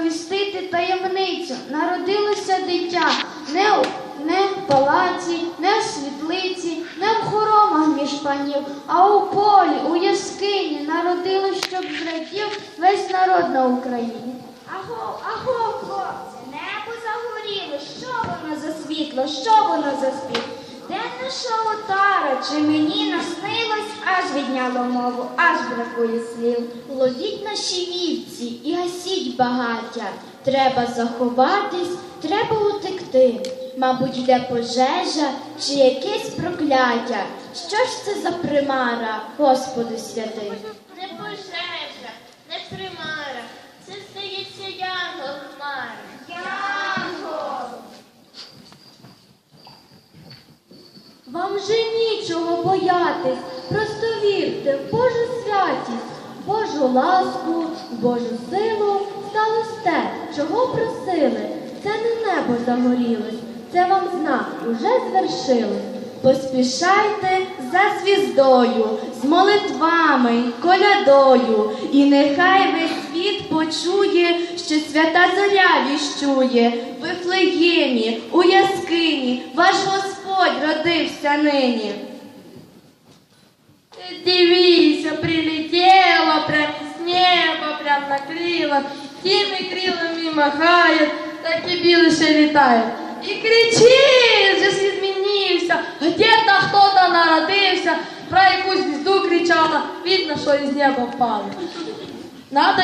сповістити таємницю, народилося дитя не, у- не в палаці, не в світлиці, не в хоромах між панів, а у полі, у яскині народилось, щоб зрадів весь народ на Україні. Аго, аго, хлопці, небо загоріло. Що воно за світло? Що воно за спів? Де наша отара? Чи мені наснилось, аж відняло мову, аж бракує слів. Ловіть наші вівці і гасіть багаття. Треба заховатись, треба утекти. Мабуть, йде пожежа чи якесь прокляття. Що ж це за примара, Господи святий? Не пожежа, не примара, це здається янгол хмара. Вам же нічого боятись, просто вірте в Божу святість, Божу ласку, Божу силу сталося те, чого просили. Це не небо загорілось, це вам знак уже звершили. Поспішайте за звіздою, з молитвами й колядою, і нехай весь світ почує, що свята зоря віщує в Вифлеємі, у яскині, ваш Господь родився нині Дивися, прилетела, прям с неба, прям накрила, теми крилами махает, так і білище літає. І кричить, же світ змінився, где-то хто-то народився, про якусь звізду кричала, видно, що із неба впало. Надо,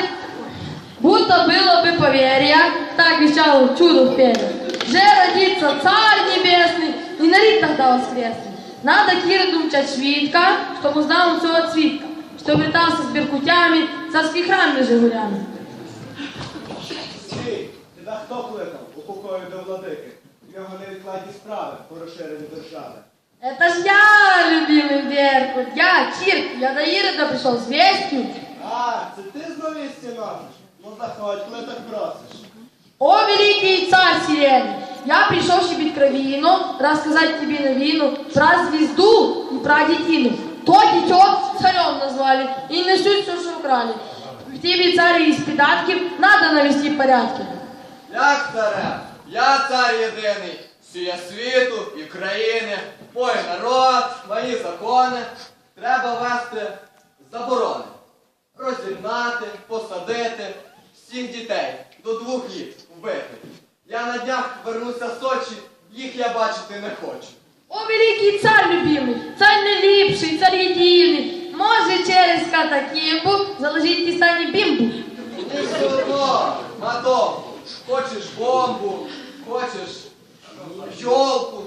будто было бы поверье, так вещало чудо в перьях. Же родится царь небесный, и нарід тогда воскресный. Надо Кире думчать швидко, чтобы узнал все от свитка, что летался с беркутями, царський храм між Жигулями. Стій, тебе хто кликав у покою до владики? В нього невідкладні справи по розширенню держави. Это ж я, любимый Беркут, я, Кирк, я до Ирода пришел с вестью. А, це ти зновісті носиш? Ну заходь, коли так просиш. О, великий царь Сирени, Я пришел щебить кровину, рассказать тебе новину про звезду и про детину. То дитё царем назвали и несут все, что украли. В тебе, царь, из придатки надо навести порядки. Як царе? Я цар єдиний, сія світу і країни, мой народ, мої закони. Треба вести заборони. Розігнати, посадити всіх дітей до двох літ вбити. Я на днях вернуся з Сочі, їх я бачити не хочу. О, великий царь любимый, царь неліпший, царь єдиний, може через катакімбу заложить кистані бімбу. І все одно, Мадо, хочеш бомбу, хочеш йолку.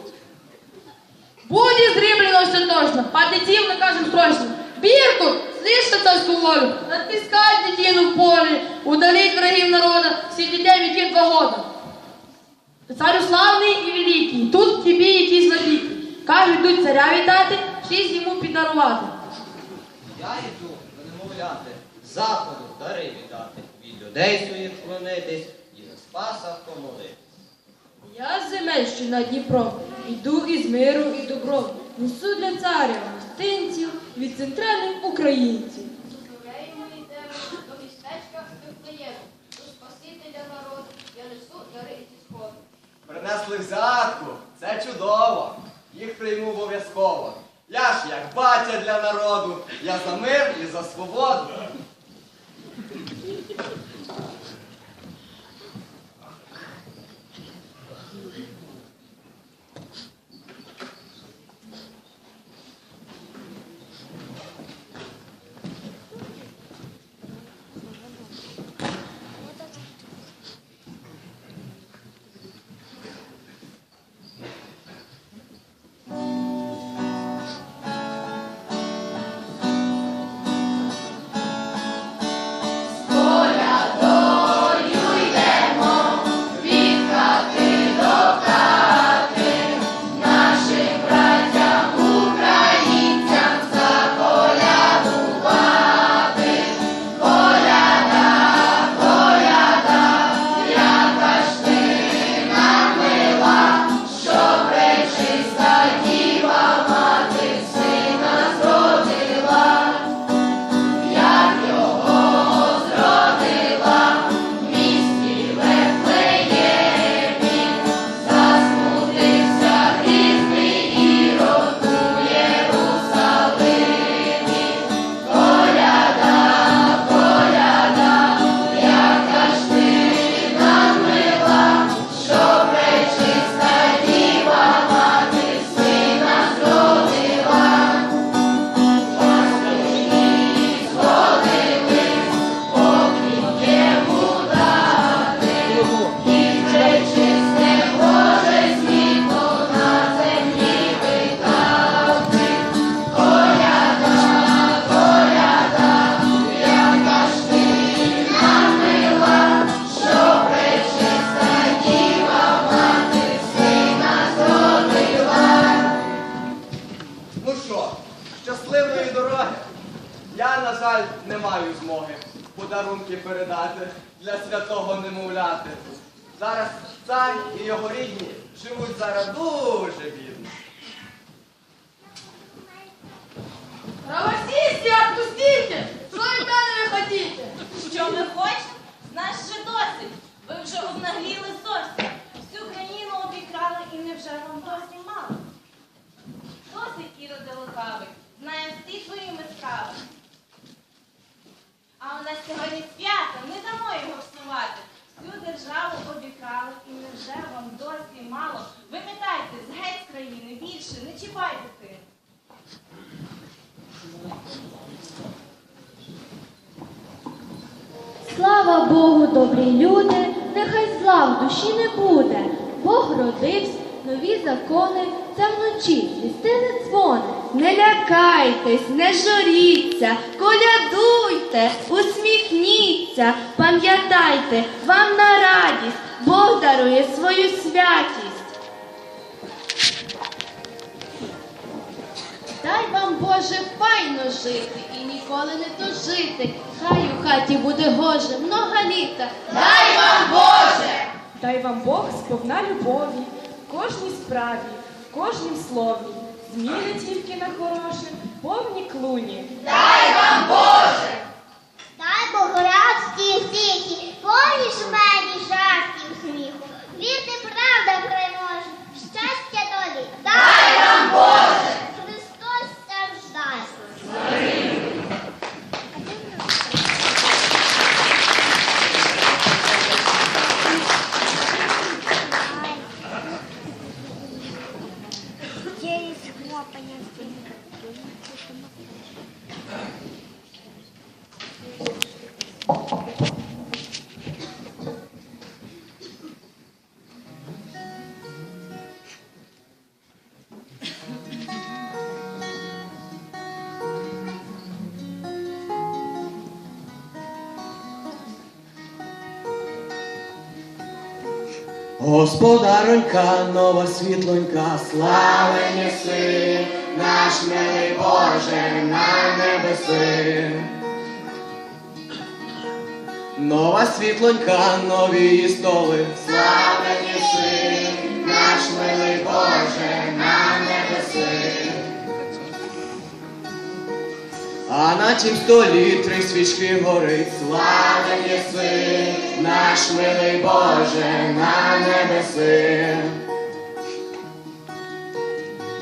Будет зриблено все точно, подойдим, накажем срочно. Бирку, слышь царскую волю, отпускать детину в поле, удалить врагів народа, всіх дітей віків два года. Царю славний і великий, тут тобі якісь напіки. Кажуть, йдуть царя вітати, шість йому піддарувати. Я йду вимовляти, з заходу дари віддати, від людей своїх вклонитись і за спаса помолитись. Я з земель, що над Дніпром, іду із миру і добром, несу для царя гостинців від центральних українців. Дозволяємо йдемо до містечка Вифлеєму, до Спасителя народу, я несу дари зі сходу. Принесли взятку, це чудово. Їх прийму обов'язково. Я ж як батя для народу, я за мир і за свободу. Святого немовляти. Зараз цар і його рідні живуть зараз дуже бідно. Правосісті, отпустите! Що від мене ви хотіте? Що ви хочете? Нас ще досить. Ви вже обнагліли зовсім. Всю країну обікрали і невже вам досі мало? Досить, Іроде лукавий, знає всі твоїми справи. А у нас сьогодні свято, не дамо його псувати. Всю державу обікрали і невже вам досі мало? Вимітайтесь геть з країни, більше не чіпайте тим. Слава Богу, добрі люди, нехай зла в душі не буде. Бог родився, нові закони, це вночі звістили дзвони. Не лякайтесь, не журіться, колядуйте, усміхніться, пам'ятайте, вам на радість Бог дарує свою святість. Дай вам Боже файно жити і ніколи не тужити. Хай у хаті буде гоже, много літа. Дай вам Боже! Дай вам Бог сповна любові, в кожній справі, в кожнім слові. Зміни тільки на хороше, повні клуні. Дай Богородські тихі, повні Через хлопання Господаронька, нова світлонька, славені си, наш милий Боже на небеси. Нова світлонька, нові її столи, славен єси, наш милий Боже на небеси. А на тім столі три свічки горить, слава єси, наш милий Боже на небеси.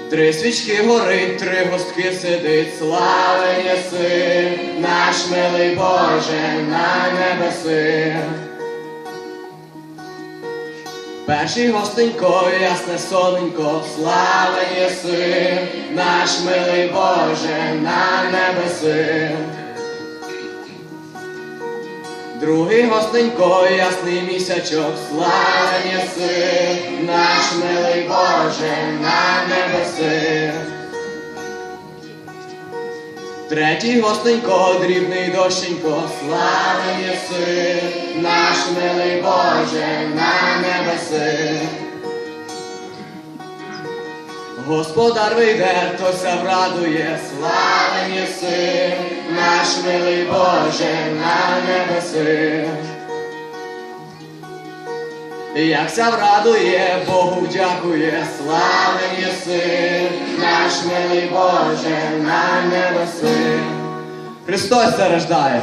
Три свічки горить, три гостки сидить, слава єси, наш милий Боже на небеси. Перший гостенько, ясне соненько, славен єси, наш милий Боже на небеси. Другий гостенько, ясний місячок, славен єси, наш милий Боже на небеси. Третій гостенько, дрібний дощенько, славен єси, наш милий Боже на небеси. Господар вийде, хтося врадує, славен єси, наш милий Боже на небеси. Якся врадує, Богу дякує, славен єси, наш милий Боже на небеси. Христос зарождає.